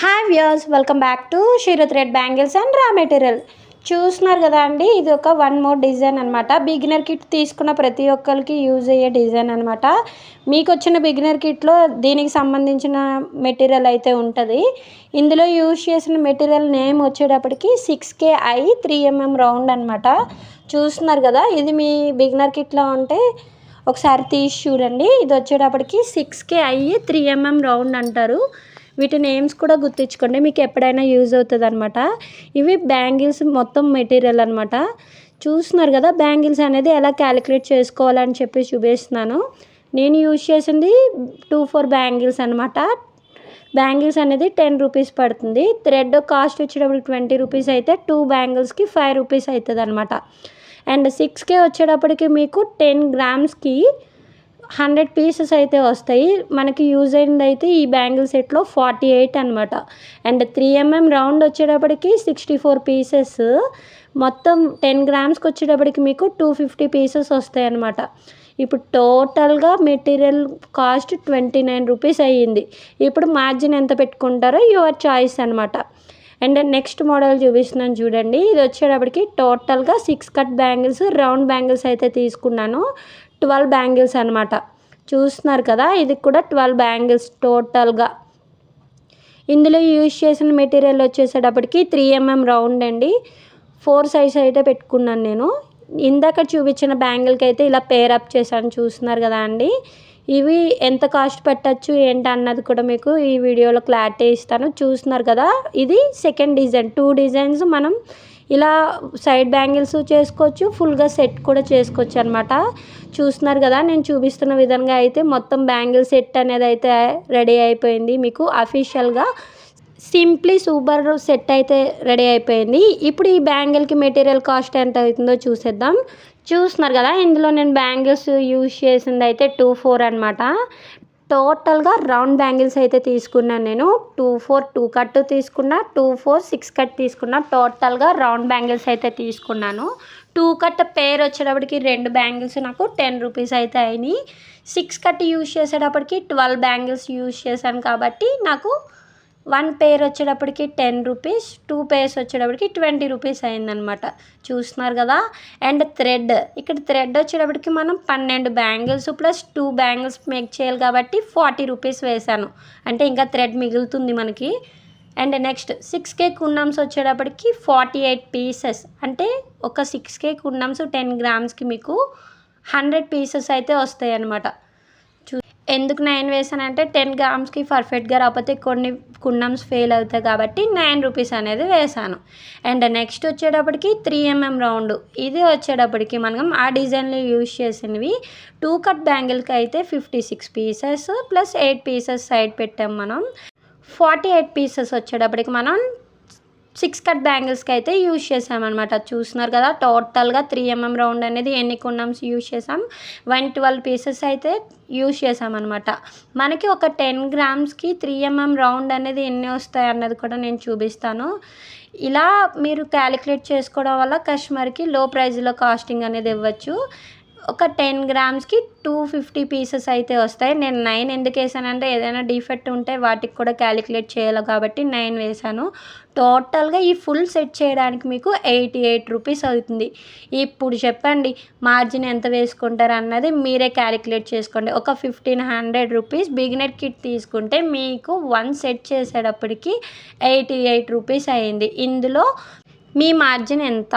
Hi viewers welcome back to Shero thread bangles and raw material చూస్తున్నారు కదా అండి ఇది ఒక వన్ మోర్ డిజైన్ అనమాట బిగినర్ కిట్ తీసుకున్న ప్రతి ఒక్కరికి యూజ్ అయ్యే డిజైన్ అనమాట మీకు వచ్చిన బిగినర్ కిట్లో దీనికి సంబంధించిన మెటీరియల్ అయితే ఉంటుంది. ఇందులో యూజ్ చేసిన మెటీరియల్ నేమ్ వచ్చేటప్పటికి six K I three mm round అనమాట చూస్తున్నారు కదా ఇది మీ బిగినర్ కిట్లో ఉంటే ఒకసారి తీసి చూడండి. ఇది వచ్చేటప్పటికి సిక్స్ కే అయ్యి త్రీ ఎంఎం రౌండ్ అంటారు. వీటి నేమ్స్ కూడా గుర్తించుకోండి. మీకు ఎప్పుడైనా యూజ్ అవుతుంది అనమాట ఇవి బ్యాంగిల్స్ మొత్తం మెటీరియల్ అనమాట చూస్తున్నారు కదా బ్యాంగిల్స్ అనేది ఎలా క్యాలిక్యులేట్ చేసుకోవాలని చెప్పి చూపిస్తున్నాను. నేను యూజ్ చేసింది టూ ఫోర్ బ్యాంగిల్స్ అనమాట బ్యాంగిల్స్ అనేది టెన్ రూపీస్ పడుతుంది. థ్రెడ్ కాస్ట్ వచ్చేటప్పుడు ట్వంటీ రూపీస్ అయితే టూ బ్యాంగిల్స్కి ఫైవ్ రూపీస్ అవుతుంది అనమాట అండ్ సిక్స్కే వచ్చేటప్పటికి మీకు టెన్ గ్రామ్స్కి హండ్రెడ్ పీసెస్ అయితే వస్తాయి. మనకి యూజ్ అయింది అయితే ఈ బ్యాంగిల్ సెట్లో ఫార్టీ ఎయిట్ అనమాట అండ్ త్రీ ఎంఎం రౌండ్ వచ్చేటప్పటికి సిక్స్టీ ఫోర్ పీసెస్. మొత్తం టెన్ గ్రామ్స్కి వచ్చేటప్పటికి మీకు టూ ఫిఫ్టీ పీసెస్ వస్తాయి అనమాట ఇప్పుడు టోటల్గా material cost twenty nine rupees అయ్యింది. ఇప్పుడు మార్జిన్ ఎంత పెట్టుకుంటారో యువర్ చాయిస్ అనమాట అండ్ నెక్స్ట్ మోడల్ చూపిస్తున్నాను చూడండి. ఇది వచ్చేటప్పటికి టోటల్గా six cut bangles round bangles అయితే తీసుకున్నాను. ట్వెల్వ్ బ్యాంగిల్స్ అనమాట చూస్తున్నారు కదా ఇది కూడా ట్వెల్వ్ బ్యాంగిల్స్ టోటల్గా. ఇందులో యూజ్ చేసిన మెటీరియల్ వచ్చేసేటప్పటికి త్రీ ఎంఎం రౌండ్ అండి. ఫోర్ సైజ్ అయితే పెట్టుకున్నాను నేను. ఇందాక చూపించిన బ్యాంగిల్కి అయితే ఇలా పేర్ అప్ చేశాను చూస్తున్నారు కదా అండి. ఇవి ఎంత కాస్ట్ పెట్టచ్చు ఏంటి అన్నది కూడా మీకు ఈ వీడియోలో క్లారిటీ ఇస్తాను. చూస్తున్నారు కదా ఇది సెకండ్ డిజైన్. టూ డిజైన్స్ మనం ఇలా సైడ్ బ్యాంగిల్స్ చేసుకోవచ్చు ఫుల్గా సెట్ కూడా చేసుకోవచ్చు అనమాట చూస్తున్నారు కదా నేను చూపిస్తున్న విధంగా అయితే మొత్తం బ్యాంగిల్ సెట్ అనేది అయితే రెడీ అయిపోయింది. మీకు అఫీషియల్గా సింప్లీ సూపర్ సెట్ అయితే రెడీ అయిపోయింది. ఇప్పుడు ఈ బ్యాంగిల్కి మెటీరియల్ కాస్ట్ ఎంత అవుతుందో చూసేద్దాం. చూస్తున్నారు కదా ఇందులో నేను బ్యాంగిల్స్ యూజ్ చేసింది అయితే టూ ఫోర్ అనమాట టోటల్గా రౌండ్ బ్యాంగిల్స్ అయితే తీసుకున్నాను నేను. టూ ఫోర్ టూ కట్ తీసుకున్నా టూ ఫోర్ సిక్స్ కట్ తీసుకున్నా టోటల్గా రౌండ్ బ్యాంగిల్స్ అయితే తీసుకున్నాను. టూ కట్ పేర్ వచ్చేటప్పటికి రెండు బ్యాంగిల్స్ నాకు టెన్ రూపీస్ అయితే అయినాయి. సిక్స్ కట్ యూజ్ చేసేటప్పటికి ట్వెల్వ్ బ్యాంగిల్స్ యూజ్ చేశాను కాబట్టి నాకు వన్ పేర్ వచ్చేటప్పటికి టెన్ రూపీస్ టూ పేర్స్ వచ్చేటప్పటికి ట్వంటీ రూపీస్ అయిందనమాట. చూస్తున్నారు కదా? And thread. ఇక్కడ థ్రెడ్ వచ్చేటప్పటికి మనం పన్నెండు bangles plus two bangles make చేయాలి కాబట్టి ఫార్టీ రూపీస్ వేసాను అంటే ఇంకా థ్రెడ్ మిగులుతుంది మనకి. అండ్ నెక్స్ట్ సిక్స్ కే కుండమ్స్ వచ్చేటప్పటికి ఫార్టీ ఎయిట్ పీసెస్. అంటే ఒక సిక్స్ కే కుండమ్స్ టెన్ గ్రామ్స్కి మీకు హండ్రెడ్ పీసెస్ అయితే వస్తాయి అన్నమాట ఎందుకు నైన్ వేసానంటే టెన్ గ్రామ్స్కి పర్ఫెక్ట్గా రాకపోతే కొన్ని కుండమ్స్ ఫెయిల్ అవుతాయి కాబట్టి నైన్ రూపీస్ అనేది వేసాను. అండ్ నెక్స్ట్ వచ్చేటప్పటికి త్రీ ఎంఎం రౌండ్. ఇది వచ్చేటప్పటికి మనం ఆ డిజైన్లో యూజ్ చేసినవి టూ కట్ బ్యాంగిల్కి అయితే fifty six pieces plus eight pieces side పెట్టాం మనం. ఫార్టీ ఎయిట్ పీసెస్ వచ్చేటప్పటికి మనం సిక్స్ కట్ బ్యాంగిల్స్కి అయితే యూజ్ చేసామన్నమాట చూస్తున్నారు కదా టోటల్గా త్రీ ఎంఎం రౌండ్ అనేది ఎన్ని కుండమ్స్ యూజ్ చేసాం వన్ ట్వెల్వ్ పీసెస్ అయితే యూజ్ చేసామన్నమాట మనకి ఒక టెన్ గ్రామ్స్కి త్రీ ఎంఎం రౌండ్ అనేది ఎన్ని వస్తాయి అన్నది కూడా నేను చూపిస్తాను. ఇలా మీరు క్యాలిక్యులేట్ చేసుకోవడం వల్ల కస్టమర్కి లో ప్రైస్లో కాస్టింగ్ అనేది ఇవ్వచ్చు. ఒక టెన్ గ్రామ్స్కి టూ ఫిఫ్టీ పీసెస్ అయితే వస్తాయి. నేను నైన్ ఎందుకు వేసానంటే ఏదైనా డిఫెక్ట్ ఉంటే వాటికి కూడా క్యాలిక్యులేట్ చేయాలి కాబట్టి నైన్ వేసాను. టోటల్గా ఈ ఫుల్ సెట్ చేయడానికి మీకు ఎయిటీ ఎయిట్ రూపీస్ అవుతుంది. ఇప్పుడు చెప్పండి మార్జిన్ ఎంత వేసుకుంటారు అన్నది మీరే క్యాలిక్యులేట్ చేసుకోండి. ఒక fifteen hundred rupees beginner kit తీసుకుంటే మీకు వన్ సెట్ చేసేటప్పటికి ఎయిటీ ఎయిట్ రూపీస్ అయింది. ఇందులో మీ మార్జిన్ ఎంత?